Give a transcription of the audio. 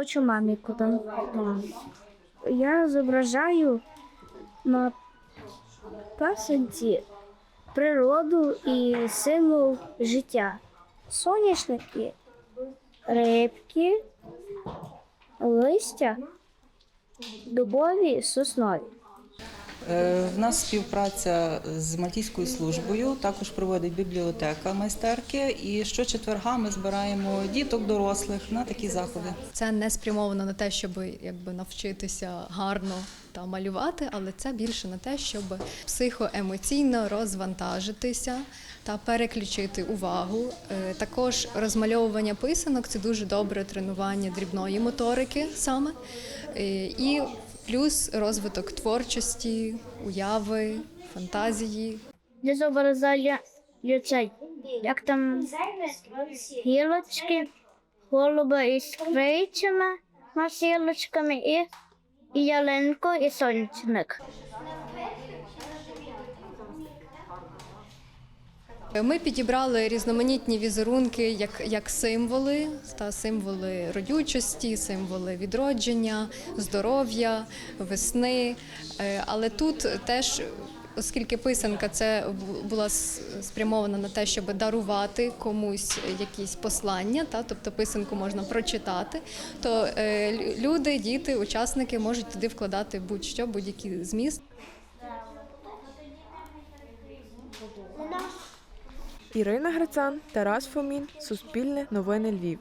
Хочу мамі подарувати. Я зображаю на пасанці природу і символ життя. Соняшники, рибки, листя, дубові, соснові. Е, В нас співпраця з Мальтійською службою, також проводить бібліотека майстерки. І щочетверга ми збираємо діток дорослих на такі заходи. Це не спрямовано на те, щоб якби навчитися гарно та малювати, але це більше на те, щоб психоемоційно розвантажитися та переключити увагу. Е, Також розмальовування писанок це дуже добре тренування дрібної моторики саме. Е, І плюс розвиток творчості, уяви, фантазії. Я зображаю людей, як там гілочки, голуба із крильцями, масілочками і, і ялинку, і сонячник. Ми підібрали різноманітні візерунки як, як символи та символи родючості, символи відродження, здоров'я, весни. Е, Але тут теж, оскільки писанка це була спрямована на те, щоб дарувати комусь якісь послання, та тобто писанку можна прочитати, то е, люди, діти, учасники можуть туди вкладати будь-що, будь-який зміст. Ірина Грицан, Тарас Фомін, Суспільне новини Львів.